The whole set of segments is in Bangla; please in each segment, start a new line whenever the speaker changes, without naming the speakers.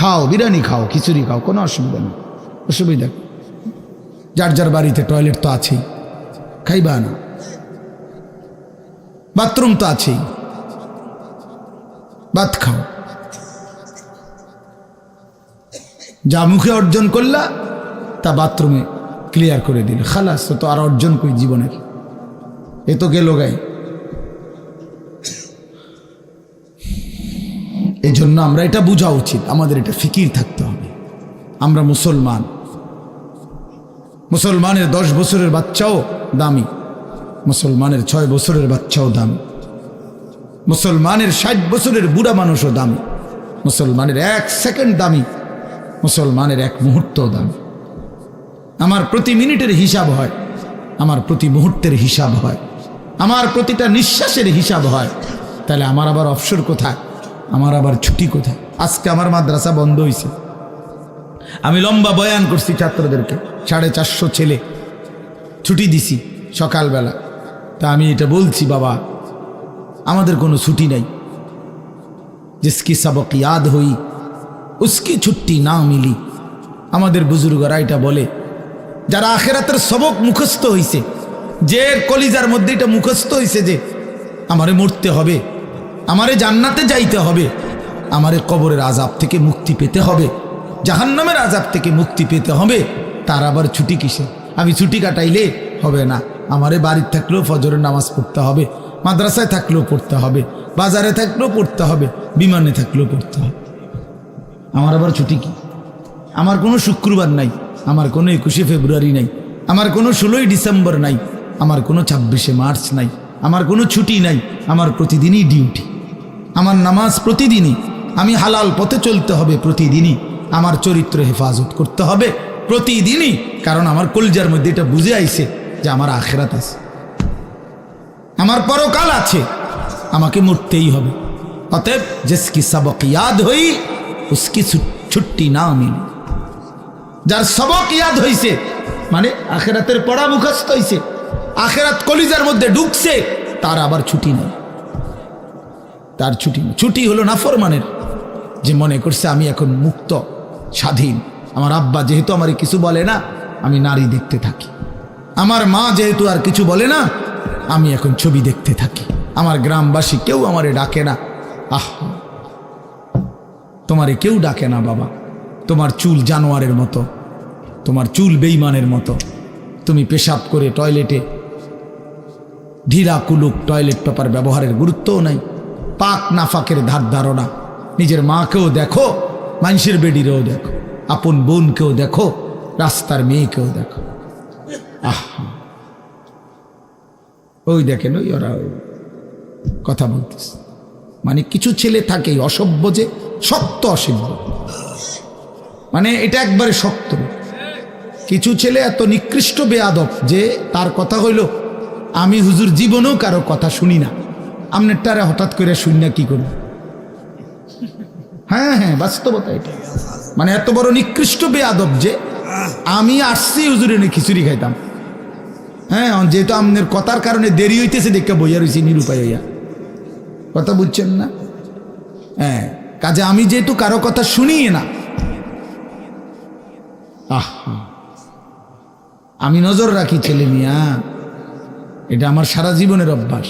খাও, বিরিয়ানি খাও, খিচুড়ি খাও, কোনো অসুবিধা নেই। অসুবিধা যার যার বাড়িতে টয়লেট তো আছেই। খাইবা না। বাথরুম তো আছেই। ভাত খাও। যা মুখে অর্জন করলা, তা বাথরুমে ক্লিয়ার করে দিল। খালাস তো আর অর্জন করি জীবনের? এ তো গেল গাই। এই জন্য আমরা এটা বোঝা উচিত, আমাদের এটা ফিকির থাকতে হবে। আমরা মুসলমান। মুসলমানের দশ বছরের বাচ্চাও দামি। মুসলমানের ছয় বছরের বাচ্চাও দামি। মুসলমানের ষাট বছরের বুড়া মানুষও দামি। মুসলমানের এক সেকেন্ড দামি। মুসলমানের এক মুহূর্তও দামি। আমার প্রতি মিনিটের হিসাব হয়। আমার প্রতি মুহূর্তের হিসাব হয়। আমার প্রতিটা নিঃশ্বাসের হিসাব হয়। তাহলে আমার আবার অবসর কোথায়? আমার আবার ছুটি কোথায়? আজকে আমার মাদ্রাসা বন্ধ হয়েছে আমি লম্বা বয়ান করছি ছাত্রদেরকে। সাড়ে চারশো ছেলে। ছুটি দিছি সকালবেলা। তা আমি এটা বলছি, বাবা, আমাদের কোনো ছুটি নাই। জিসকি সবক ইয়াদ হই, উসকি ছুটি না মিলি। আমাদের বুজুর্গরা এটা বলে। যারা আখেরাতের সবক মুখস্থ হইছে, যে কলিজার মধ্যে এটা মুখস্থ হইছে যে, আমারে মরতে হবে। আমারে জান্নাতে যাইতে হবে। আমারে কবরের আজাব থেকে মুক্তি পেতে হবে। জাহান্নামের আজাব থেকে মুক্তি পেতে হবে। তার আবার ছুটি কিসে আমি ছুটি কাটাইলে হবে না। আমারে বাড়ির থাকলেও ফজরের নামাজ পড়তে হবে। মাদ্রাসায় থাকলেও পড়তে হবে। বাজারে থাকলেও পড়তে হবে। বিমানে থাকলেও পড়তে হবে। আমার আবার ছুটি কি? আমার কোনো শুক্রবার নাই। আমার কোনো একুশে ফেব্রুয়ারি নাই। আমার কোনো ষোলোই ডিসেম্বর নাই। আমার কোনো ছাব্বিশে মার্চ নাই। আমার কোনো ছুটি নাই। আমার প্রতিদিনই ডিউটি। আমার নামাজ প্রতিদিনই আমি হালাল পথে চলতে হবে প্রতিদিনই। আমার চরিত্র হেফাজত করতে হবে প্রতিদিনই, কারণ আমার কলজার মধ্যে এটা বুঝে আইছে যে আমার আখেরাত আছে। আমার পরকাল আছে, আমাকে মরতেই হবে। অতএব জিসকি সবক ইয়াদ হই, উসকি ছুট্টি না মিলি যার সবক ইয়াদ হইছে মানে আখেরাতের পড়া মুখস্থ হইছে, আখেরাত কলিজার মধ্যে ঢুকছে, তার আবার ছুটি নেই। তার ছুটি ছুটি হলো নাফরমানের, যে মনে করছে আমি এখন মুক্ত, স্বাধীন। আমার আব্বা যেহেতু আমার কিছু বলে না, আমি নারী দেখতে থাকি। আমার মা যেহেতু আর কিছু বলে না, আমি এখন ছবি দেখতে থাকি। আমার গ্রামবাসী কেউ আমারে ডাকে না। আহ! তোমারে কেউ ডাকে না বাবা। তোমার চুল জানোয়ারের মতো, তোমার চুল বেইমানের মতো। তুমি পেশাব করে টয়লেটে, ঢিলা কুলুক টয়লেট পেপার ব্যবহারের গুরুত্বও নাই। পাক নাফাকের ধার ধারণা। নিজের মাকেও দেখো, মানুষের বেডিরেও দেখো, আপন বোনকেও দেখো, রাস্তার মেয়েকেও দেখো। আহ! ওই দেখেন, ওই ওরা কথা বলতেছে। মানে কিছু ছেলে থাকে অসভ্য যে শক্ত অসভ্য মানে এটা একবারে শক্ত। কিছু ছেলে এত নিকৃষ্ট বেয়াদব যে তার কথা হইল, আমি হুজুর জীবনেও কারও কথা শুনি না। আমনেরটারে হঠাৎ করে শুনি না কি করব? হ্যাঁ হ্যাঁ বাস্তবতা এটা মানে এত বড় নিকৃষ্ট বেয়াদব যে আমি আসছি হুজুরে খিচুড়ি খাইতাম। হ্যাঁ যেহেতু আপনার কথার কারণে দেরি হইতেছে, দেখে বইয়া রয়েছি নিরুপায় হইয়া। কথা বুঝছেন না? হ্যাঁ কাজে আমি যেহেতু কারও কথা শুনি না। আহ আমি নজর রাখি ছেলে মিয়া, এটা আমার সারা জীবনের অভ্যাস।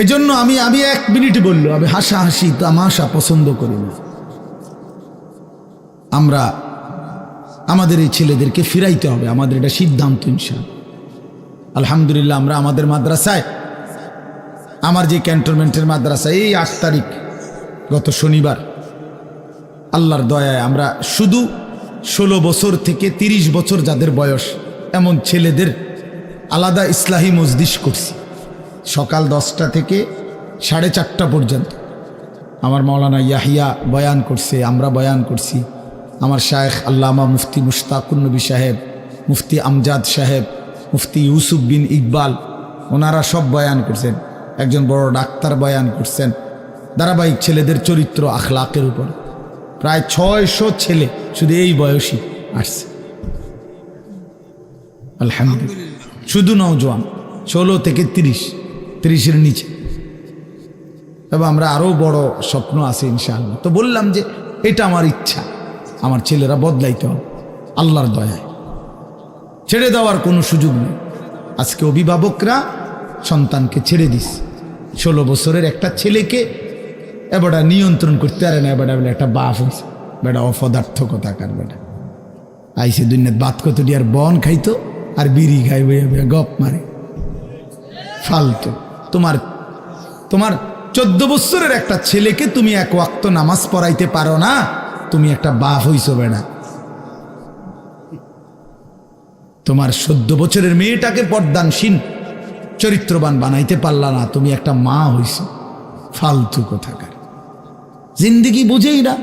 এই জন্য আমি আমি এক মিনিট বলল, আমি হাসাহাসি, তামাশা পছন্দ করি না। আমরা, আমাদের এই ছেলেদেরকে ফিরাইতে হবে, আমাদের এটা সিদ্ধান্ত ইনশাল আলহামদুলিল্লাহ, আমরা আমাদের মাদ্রাসায়, আমার যে ক্যান্টনমেন্টের মাদ্রাসা এই আট তারিখ, গত শনিবার, আল্লাহর দয়ায় আমরা শুধু ষোলো বছর থেকে ৩০ বছর যাদের বয়স, এমন ছেলেদের আলাদা ইসলাহি মজদিস করছি। সকাল দশটা থেকে সাড়ে চারটা পর্যন্ত। আমার মৌলানা ইয়াহিয়া বয়ান করছে, আমরা বয়ান করছি। আমার শায়েখ আল্লামা মুফতি মুশতাকুন্নবী সাহেব, মুফতি আমজাদ সাহেব, মুফতি ইউসুফ বিন ইকবাল, ওনারা সব বয়ান করছেন। একজন বড় ডাক্তার বয়ান করছেন। ধারাবাহিক ছেলেদের চরিত্র আখলাকের উপর। প্রায় ছয়শো ছেলে শুধু এই বয়সী আসছে। আলহামদুলিল্লাহ। শুধু নওজোয়ান, ষোলো থেকে তিরিশ। তিরিশের নিচে। এবং আমরা আরও বড় স্বপ্ন আছে ইনশাআল্লাহ। তো বললাম যে, এটা আমার ইচ্ছা। আমার ছেলেরা বদলাইতে হবে। আল্লাহর দয়ায়। ছেড়ে দেওয়ার কোনো সুযোগ নেই। আজকে অভিভাবকরা সন্তানকে ছেড়ে দিস। ষোলো বছরের একটা ছেলেকে এবারটা নিয়ন্ত্রণ করতে পারে না, এবারটা বলে একটা বাপ হয়েছে। বেটা অপদার্থ কথাকার বেটা। আইসে দুনিয়াত বাত কত আর বন খাইতো আর বিড়ি খাই গপ মারে। ফালতু। তোমার তোমার চোদ্দ বছরের একটা ছেলেকে তুমি এক ওয়াক্ত নামাজ পড়াইতে পারো না, তুমি একটা বাপ হইছো বেড়া। তোমার চোদ্দ বছরের মেয়েটাকে পর্দানসীন, চরিত্রবান বানাইতে পারলা না, তুমি একটা মা হইছ। ফালতু কোথাকার। জিন্দিগি বুঝেই না,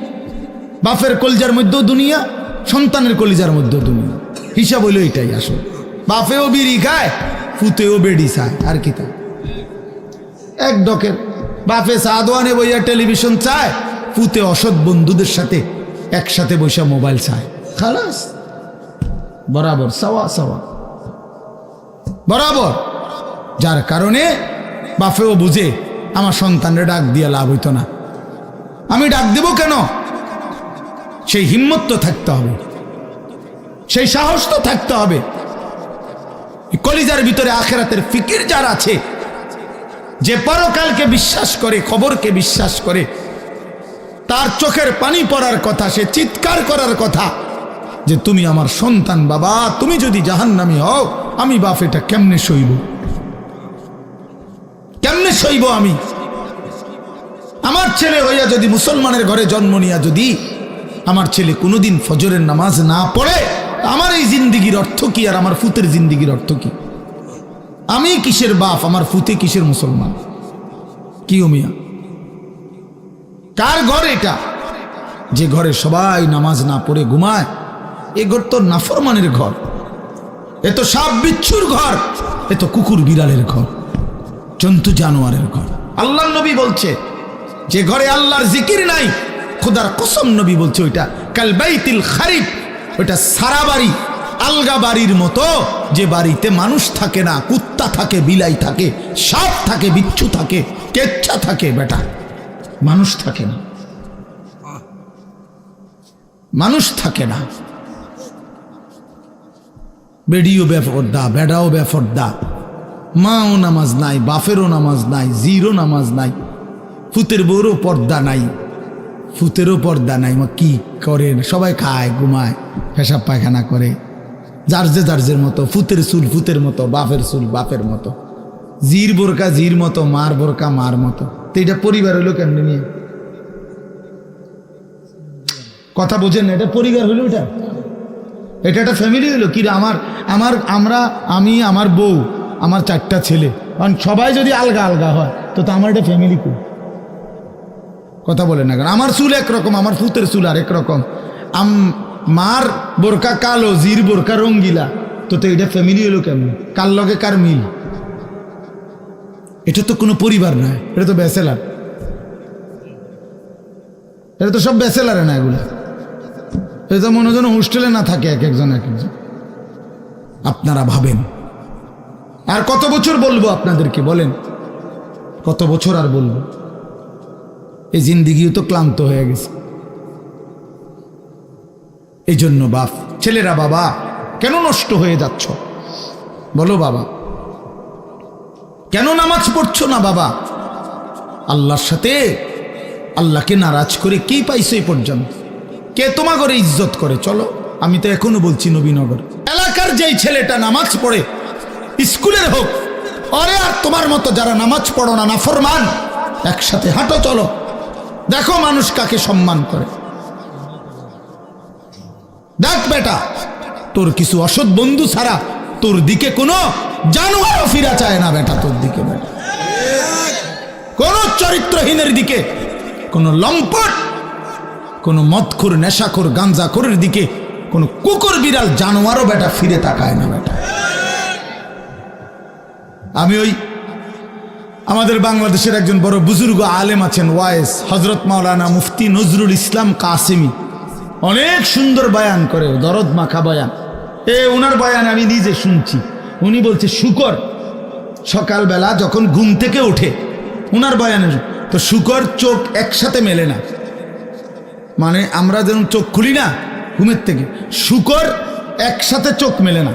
বাপের কলজার মধ্যেও দুনিয়া, সন্তানের কলিজার মধ্যেও দুনিয়া। হিসাব হইল এটাই আসল। বাপেও বিড়ি খায় ফুতেও বেড়ি চায়, আর কি তা। এক ডকের বাপে সাদওয়ানে বইয়া টেলিভিশন চায়, পুতে অসৎ বন্ধুদের সাথে একসাথে বসে মোবাইল চায়। খালাস। বরাবর, সাওয়া সাওয়া। বরাবর। যার কারণে বাপেও বুঝে আমার সন্তানের ডাক দিয়ে লাভ হইতো না। আমি ডাক দেব কেন? সেই হিম্মত তো থাকতে হবে। সেই সাহস তো থাকতে হবে। কলিজার ভিতরে আখেরাতের ফিকির যার আছে যে পরকালকে বিশ্বাস করে, খবরকে বিশ্বাস করে, তার চোখের পানি পড়ার কথা, সে চিৎকার করার কথা, যে তুমি আমার সন্তান বাবা, তুমি যদি জাহান্নামি হও, আমি বাপ, এটা কেমনে সইব? কেমনে সইব আমি? আমার ছেলে হইয়া যদি মুসলমানের ঘরে জন্ম নিয়া যদি আমার ছেলে কোনোদিন ফজরের নামাজ না পড়ে, আমার এই জিন্দিগির অর্থ কি আর আমার ফুতের জিন্দিগির অর্থ কি? আমি কিসের বাপ? আমার ফুতে কিসের মুসলমান? কি মিয়া? কার ঘর এটা? যে ঘরে সবাই নামাজ না পড়ে ঘুমায়, এ ঘর তো নাফরমানের ঘর। এ তো সাপ বিচ্ছুর ঘর, এ তো কুকুর বিড়ালের ঘর, জন্তু জানোয়ারের ঘর। আল্লাহ নবী বলছে, যে ঘরে আল্লাহর জিকির নাই, খোদার কসম নবী বলছে ওইটা। কাল বাইতিল খারিফ, ওইটা সারা বাড়ি। আলগা বাড়ির মতো, যে বাড়িতে মানুষ থাকে না, কুত্তা থাকে, বিলাই থাকে, সাপ থাকে, বিচ্ছু থাকে, কেচ্ছা থাকে, বেটা। মানুষ থাকে না। মানুষ থাকে না। বেডিও বেফরদা, বেডাও বেফরদা। মাও নামাজ নাই, বাফেরও নামাজ নাই, জিরও নামাজ নাই, ফুতের বউরও পর্দা নাই, ফুতেরও পর্দা নাই, মা কি করে সবাই খায়, ঘুমায়, পেশাব পায়খানা করে। যার জার্জের মতো, ফুতের চুল ফুতের মতো, বাপের চুল বাপের মতো। জির বোরকা জির মতো, মার বোরকা মার মতো। তো এটা পরিবার হইল কেমনি নিয়ে? কথা বোঝেন না, এটা পরিবার হইল এটা? এটা একটা ফ্যামিলি হইল? কি আমার আমার, আমরা, আমি, আমার বউ, আমার চারটা ছেলে। কারণ সবাই যদি আলগা আলগা হয়, তো তো আমার এটা ফ্যামিলি কু কথা বলে না কেন? আমার চুল একরকম, আমার ফুতের চুল আর একরকম আম মার বোরকা কালো, জির বোরকা রঙ্গিলা। তো তো এটা ফ্যামিলি হলো কেমন? কার লগে কার মিল? এটা তো কোনো পরিবার নয় এটা তো ব্যাচেলার এটা তো সব ব্যাচেলারে না এগুলো। এটা তো মনে যেন হোস্টেলে না থাকে এক একজন এক একজন। আপনারা ভাবেন। আর কত বছর বলব আপনাদেরকে, বলেন। কত বছর আর বলব? এই জিন্দিগিও তো ক্লান্ত হয়ে গেছে। এই জন্য বাপ, ছেলেরা বাবা, কেন নষ্ট হয়ে যাচ্ছ? বলো বাবা। কেন নামাজ পড়ছো না বাবা? আল্লাহর সাথে আল্লাহকে নারাজ করে কি পাইছো এই পর্যন্ত? কে তোমা করে ইজ্জত করে? চলো, আমি তো এখনও বলছি নবীনগর। এলাকার যেই ছেলেটা নামাজ পড়ে, স্কুলের হোক, অরে আর তোমার মতো যারা নামাজ পড়ো না, নাফরমান, একসাথে হাঁটো, চলো। দেখো মানুষ কাকে সম্মান করে। দেখ বেটা, তোর কিছু অসৎ বন্ধু ছাড়া তোর দিকে কোনো জানোয়ারও ফিরা চায় না বেটা তোর দিকে বেটা। কোন চরিত্রহীনের দিকে, কোন লম্পট, কোন মদখোর, নেশাখোর, গাঞ্জাখোরের দিকে কোন কুকুর, বিড়াল, জানোয়ারও বেটা ফিরে তাকায় না বেটা। আমি ওই আমাদের বাংলাদেশের একজন বড় বুজুর্গ আলেম আছেন ওয়াইস হজরত মাওলানা মুফতি নজরুল ইসলাম কাসেমি। অনেক সুন্দর বয়ান করে দরদ মাখা বয়ান। এ ওনার বয়ান আমি নিজে শুনছি। উনি বলছে, শুকর, সকালবেলা যখন ঘুম থেকে ওঠে ওনার বয়ানে তো শুকর, চোখ একসাথে মেলে না। মানে আমরা যেমন চোখ খুলি না ঘুমের থেকে। শুকর একসাথে চোখ মেলে না।